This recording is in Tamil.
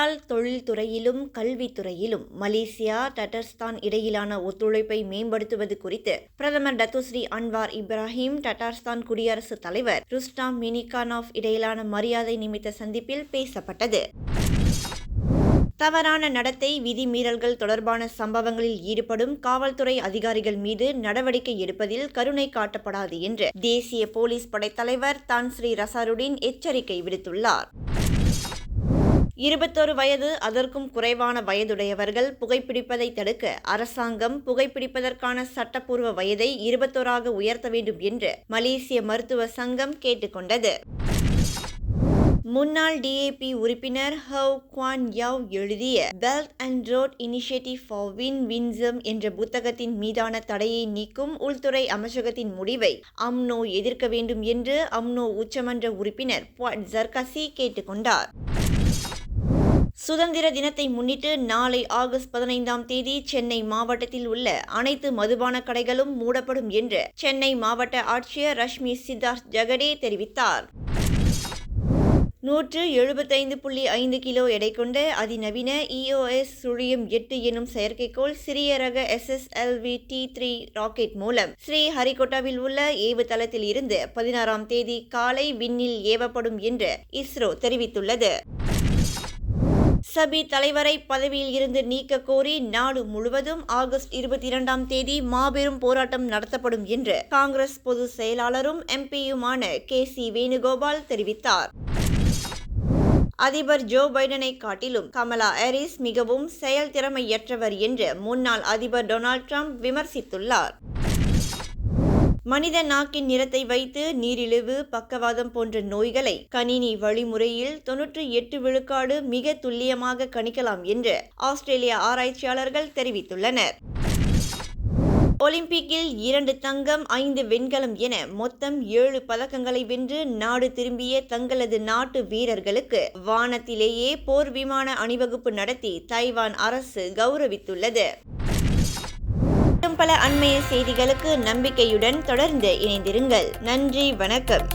ஹலால் தொழில்துறையிலும் கல்வித்துறையிலும் மலேசியா டட்டர்ஸ்தான் இடையிலான ஒத்துழைப்பை மேம்படுத்துவது குறித்து பிரதமர் டத்துஸ்ரீ அன்வார் இப்ராஹிம் டட்டார்ஸ்தான் குடியரசுத் தலைவர் ருஸ்டாம் மினிகானோவ் இடையிலான மரியாதை நிமித்த சந்திப்பில் பேசப்பட்டது. தவறான நடத்தை விதிமீறல்கள் தொடர்பான சம்பவங்களில் ஈடுபடும் காவல்துறை அதிகாரிகள் மீது நடவடிக்கை எடுப்பதில் கருணை காட்டப்படாது என்று தேசிய போலீஸ் படைத்தலைவர் தான் ஸ்ரீ ரசாருடின் எச்சரிக்கை விடுத்துள்ளார். இருபத்தொரு வயது அதற்கும் குறைவான வயதுடையவர்கள் புகைப்பிடிப்பதை தடுக்க அரசாங்கம் புகைப்பிடிப்பதற்கான சட்டப்பூர்வ வயதை இருபத்தோராக உயர்த்த வேண்டும் என்று மலேசிய மருத்துவ சங்கம் கேட்டுக்கொண்டது. முன்னாள் டிஏபி உறுப்பினர் ஹவ் குவான் யாவ் எழுதிய belt and road initiative for win winsome என்ற புத்தகத்தின் மீதான தடையை நீக்கும் உள்துறை அமைச்சகத்தின் முடிவை அம்னோ எதிர்க்க வேண்டும் என்று அம்னோ உச்சமன்ற உறுப்பினர் ஜர்கசி கேட்டுக்கொண்டார். சுதந்திர தினத்தை முன்னிட்டு நாளை ஆகஸ்ட் பதினைந்தாம் தேதி சென்னை மாவட்டத்தில் உள்ள அனைத்து மதுபான கடைகளும் மூடப்படும் என்று சென்னை மாவட்ட ஆட்சியர் ரஷ்மி சித்தார்த் ஜெகடே தெரிவித்தார். நூற்று எழுபத்தைந்து புள்ளி ஐந்து கிலோ எடை கொண்ட அதிநவீன இஓஎஸ் சுழியம் எட்டு எனும் செயற்கைக்கோள் சிறிய ரக எஸ்எஸ்எல்வி டி த்ரீ ராக்கெட் மூலம் ஸ்ரீ ஹரிகோட்டாவில் உள்ள ஏவுதளத்தில் இருந்து பதினாறாம் தேதி காலை விண்ணில் ஏவப்படும் என்று இஸ்ரோ தெரிவித்துள்ளது. சபி தலைவரை பதவியில் இருந்து நீக்க கோரி நாடு முழுவதும் ஆகஸ்ட் இருபத்தி இரண்டாம் தேதி மாபெரும் போராட்டம் நடத்தப்படும் என்று காங்கிரஸ் பொதுச் செயலாளரும் எம்பியுமான கே சி வேணுகோபால் தெரிவித்தார். அதிபர் ஜோ பைடனை காட்டிலும் கமலா ஹாரிஸ் மிகவும் செயல்திறமையற்றவர் என்று முன்னாள் அதிபர் டொனால்ட் ட்ரம்ப் விமர்சித்துள்ளார். மனித நாக்கின் நிறத்தை வைத்து நீரிழிவு பக்கவாதம் போன்ற நோய்களை கணினி வழிமுறையில் தொன்னூற்றி எட்டு விழுக்காடு மிக துல்லியமாக கணிக்கலாம் என்று ஆஸ்திரேலிய ஆராய்ச்சியாளர்கள் தெரிவித்துள்ளனர். ஒலிம்பிக்கில் இரண்டு தங்கம் ஐந்து வெண்கலம் என மொத்தம் ஏழு பதக்கங்களை வென்று நாடு திரும்பிய தங்களது நாட்டு வீரர்களுக்கு வானத்திலேயே போர் விமான அணிவகுப்பு நடத்தி தைவான் அரசு கௌரவித்துள்ளது. பல அண்மைய செய்திகளுக்கு நம்பிக்கையுடன் தொடர்ந்து இணைந்திருங்கள். நன்றி வணக்கம்.